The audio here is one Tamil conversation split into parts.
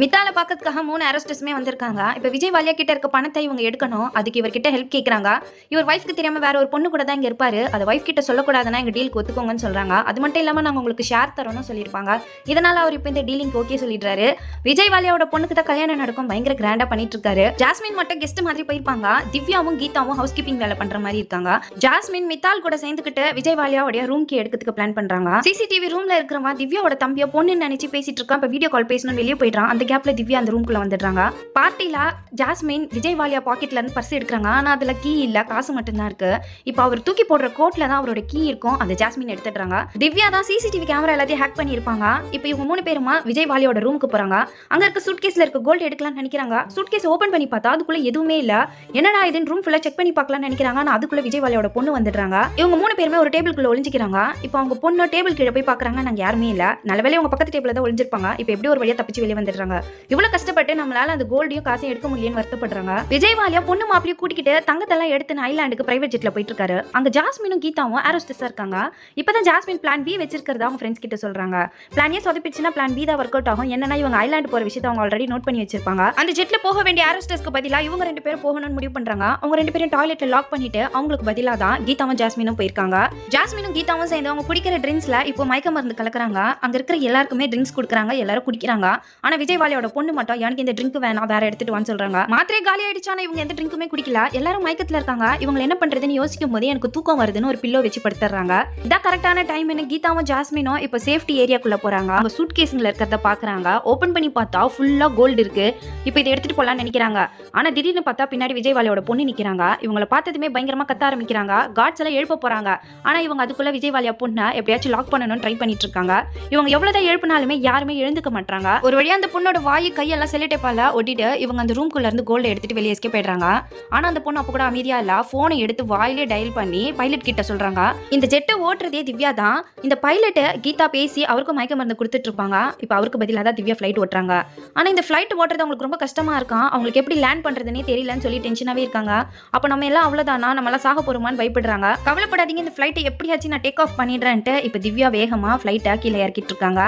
மித்தால பாக்கிறதுக்காக மூணு அரெஸ்டர்ஸுமே வந்திருக்காங்க. இப்போ விஜய் வாலியா கிட்ட இருக்க பணத்தை இவங்க எடுக்கணும். அதுக்கு இவர்கிட்ட ஹெல்ப் கேட்குறாங்க இவர் ஒய்ஃப்க்கு தெரியாம வேற ஒரு பொண்ணு கூட தான் இங்க இருப்பாரு. அதை ஒய்ஃப் கிட்ட சொல்லக்கூடாதுன்னா எங்க டீலுக்கு ஒத்துக்கோங்கன்னு சொல்றாங்க. அது மட்டும் இல்லாம நாங்க உங்களுக்கு ஷேர் தரோம்னு சொல்லியிருப்பாங்க. இதனால அவர் இப்போ இந்த டீலிங் ஓகே சொல்லிடுறாரு. விஜய் வாலியாவோட பொண்ணுக்கு தான் கல்யாணம் நடக்கும். பயங்கர கிராண்டா பண்ணிட்டு இருக்காரு ஜாஸ்மின் மட்டும் கெஸ்ட் மாதிரி போயிருப்பாங்க. திவ்யாவும் கீதாவும் ஹவுஸ் கீப்பிங் வேலை பண்ற மாதிரி இருக்காங்க. ஜாஸ்மின் மித்தால் கூட சேர்ந்துக்கிட்டு விஜய் வாலியாவுடைய ரூம்க்கு எடுக்கிறதுக்கு பிளான் பண்றாங்க. சிசிடிவி ரூம்ல இருக்கிறவங்க திவ்யாவோட தம்பியை பொண்ணுன்னு நினைச்சு பேசிட்டு இருக்கான். இப்போ வீடியோ கால் பேசணும்னு வெளியே போயிடுறான். அந்த கேப்ல திவ்யா அந்த ரூம்குள்ள வந்துடுறாங்க. பார்ட்டில ஜாஸ்மின் விஜய் வாலியா பாக்கெட்ல இருந்து பர்ஸ் எடுக்கிறாங்க. ஆனா அதுல கீ இல்ல காசு மட்டும்தான் இருக்கு. இப்போ அவர் தூக்கி போடுற கோட்ல தான் அவரோட கீ இருக்கும். அந்த ஜாஸ்மின் எடுத்துடுறாங்க. திவ்யா தான் சிசிடிவி கேமரா எல்லாத்தையும் ஹேக் பண்ணியிருப்பாங்க. இப்போ இவங்க மூணு பேருமா விஜய் வாலியோட ரூமுக்கு போறாங்க. அங்க இருக்க சூட்கேஸ்ல இருக்க கோல்டு எடுக்கலாம்னு நினைக்கிறாங்க. சூட்கேஸ் ஓபன் பண்ணி பார்த்தா அதுக்குள்ள எதுவுமே இல்ல. என்னடா இதுன்னு ரூம் ஃபுல்லா செக் பண்ணி பார்க்கலாம்னு நினைக்கிறாங்க. ஆனா அதுக்குள்ள விஜய் வாலியோட பொண்ணு வந்துடுறாங்க. இவங்க மூணு பேருமே ஒரு டேபிள்குள்ள ஒளிஞ்சிக்கிறாங்க. இப்போ அவங்க பொண்ணு டேபிள் கீழே போய் பார்க்கறாங்க நாங்க யாருமே இல்ல. நல்ல அவங்க உங்க பக்கத்து டேபிள் தான் ஒளிஞ்சிருப்பாங்க. இப்போ எப்படி ஒரு வழியா தப்பிச்சு வெளியே வந்துடுறாங்க. இவ்வளவு கஷ்டப்பட்டு நம்மளால அந்த கோல்டையும் காசையும் எடுக்க முடியலன்னு வருத்தப்படுறாங்க. விஜய் வாலியா பொண்ணு மாப்பிளையும் கூட்டிக்கிட்டு தங்கத்தெல்லாம் எடுத்து ஐலாண்டுக்கு பிரைவேட் ஜெட்ல போயிட்டு இருக்காரு அங்க ஜாஸ்மினும் கீதாவும் ஏரோஸ்டஸா இருக்காங்க. இப்பதான் ஜாஸ்மின் பிளான் பி வச்சிருக்கிறதா அவங்க ஃப்ரெண்ட்ஸ் கிட்ட சொல்றாங்க. பிளான் ஏ சொதப்பிச்சுன்னா பிளான் பி தான் ஒர்க் அவுட் ஆகும். என்னன்னா இவங்க ஐலாண்டு போற விஷயத்தை அவங்க ஆல்ரெடி நோட் பண்ணி வச்சிருப்பாங்க. அந்த ஜெட்ல போக வேண்டிய ஏரோஸ்டஸ்க்கு பதிலா இவங்க ரெண்டு பேரும் போகணும்னு முடிவு பண்றாங்க. அவங்க ரெண்டு பேரும் டாய்லெட்ல லாக் பண்ணிட்டு அவங்களுக்கு பதிலா தான் கீதாவும் ஜாஸ்மினும் போயிருக்காங்க. ஜாஸ்மினும் கீதாவும் சேர்ந்து அவங்க குடிக்கிற ட்ரிங்க்ஸ்ல இப்போ மயக்க மருந்து கலக்குறாங்க. அங்க இருக்கிற எல்லாருக்குமே ட்ரிங்க்ஸ் கொடுக்குறாங்க எல்லாரும் குடிக்கிறாங்க. ஆனா விஜய் வாலியோட பொண்ணு மட்டும் எனக்கு இந்த ட்ரிங்க் வேணாம் வேற எடுத்துட்டு வந்து சொல்றாங்க. மாத்திரை காலி ஆயிடுச்சானா இவங்க எந்த ட்ரிங்க்குமே குடிக்கல. எல்லாரும் மயக்கத்துல இருக்காங்க. இவங்க என்ன பண்றதுன்னு யோசிக்கும் போதே எனக்கு தூக்கம் வருதுன்னு ஒரு பில்லோ வச்சு படுத்துறாங்க. இதான் கரெக்டான டைம் என்ன கீதாவும் ஜாஸ்மினும் இப்போ சேஃப்டி ஏரியாக்குள்ள போறாங்க. அவங்க சூட் கேஸ்ல இருக்கிறத பாக்குறாங்க. ஓபன் பண்ணி பார்த்தா ஃபுல்லா கோல்டு இருக்கு. இப்போ இதை எடுத்துட்டு போலாம்னு நினைக்கிறாங்க. ஆனா திடீர்னு பார்த்தா பின்னாடி விஜய் வாலியோட பொண்ணு நிக்கிறாங்க. இவங்கள பார்த்ததுமே பயங்கரமா கத்த ஆரம்பிக்கிறாங்க. காட்ஸ் எல்லாம் எழுப்ப போறாங்க. ஆனா இவங்க அதுக்குள்ள விஜய் வாலியா பொண்ணை எப்படியாச்சும் லாக் பண்ணணும்னு ட்ரை பண்ணிட்டு இருக்காங்க. இவங்க எவ்வளவுதான் எழுப்பினாலுமே யாருமே எழுந்துக்க மாட்டாங்க ஒரு வழியா அந்த பொண்ணு பொண்ணோட வாய் கையெல்லாம் செல்லிட்டேப்பால ஒட்டிட்டு இவங்க அந்த ரூம்குள்ள இருந்து கோல்டு எடுத்துட்டு வெளியே எஸ்கே போயிடுறாங்க. ஆனா அந்த பொண்ணு அப்ப கூட அமைதியா இல்ல. போனை எடுத்து வாயிலே டயல் பண்ணி பைலட் கிட்ட சொல்றாங்க. இந்த ஜெட்டை ஓட்டுறதே திவ்யா தான். இந்த பைலட் கீதா பேசி அவருக்கும் மயக்க மருந்து கொடுத்துட்டு இருப்பாங்க. இப்போ அவருக்கு பதிலாக தான் திவ்யா ஃப்ளைட் ஓட்டுறாங்க. ஆனா இந்த ஃப்ளைட் ஓட்டுறது அவங்களுக்கு ரொம்ப கஷ்டமா இருக்கான் அவங்களுக்கு எப்படி லேண்ட் பண்றதுனே தெரியலன்னு சொல்லி டென்ஷனாவே இருக்காங்க. அப்ப நம்ம எல்லாம் அவ்வளவுதானா? நம்ம எல்லாம் சாக போறோமான்னு பயப்படுறாங்க. கவலைப்படாதீங்க இந்த ஃப்ளைட்டை எப்படியாச்சும் நான் டேக் ஆஃப் பண்ணிடுறேன்ட்டு இப்போ திவ்யா வேகமா ஃப்ளைட்டை கீழே இறக்கிட்டு இருக்காங்க.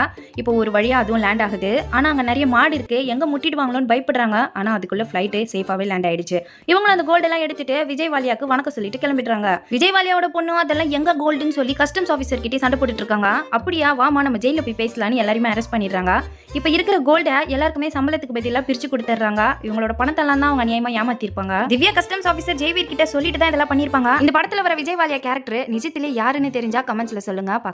இப்போ ஒரு வழியா அதுவும் லேண்ட் ஆகுது. ஆனா அங்க நிறைய மாடு இருக்கு. எங்க முட்டிடுவாங்களோன்னு பயப்படுறாங்க. ஆனா அதுக்குள்ள ஃப்ளைட்டு சேஃபாவே லேண்ட் ஆயிடுச்சு. இவங்க அந்த கோல்டு எல்லாம் எடுத்துட்டு விஜய் வாலியாக்கு வணக்கம் சொல்லிட்டு கிளம்பிடுறாங்க. விஜய் வாலியாவோட பொண்ணு அதெல்லாம் எங்க கோல்டுன்னு சொல்லி கஸ்டம்ஸ் ஆஃபீஸர் கிட்டே சண்டை போட்டுட்டு இருக்காங்க அப்படியா வாமா நம்ம ஜெயில போய் பேசலாம்னு எல்லாருமே அரெஸ்ட் பண்ணிடுறாங்க. இப்போ இருக்கிற கோல்டை எல்லாருக்குமே சம்பளத்துக்கு பதிலாக பிரிச்சு கொடுத்துட்றாங்க. இவங்களோட பணத்தெல்லாம் தான் அவங்க நியாயமா ஏமாத்திருப்பாங்க. திவ்யா கஸ்டம்ஸ் ஆஃபீஸர் ஜெய்வீர் கிட்ட சொல்லிட்டு தான் இதெல்லாம் பண்ணிருப்பாங்க. இந்த படத்துல வர விஜய் வாலியா கேரக்டர் நிஜத்திலே யாருன்னு தெரிஞ்சா கமெண்ட்ஸ்ல சொல்லுங்க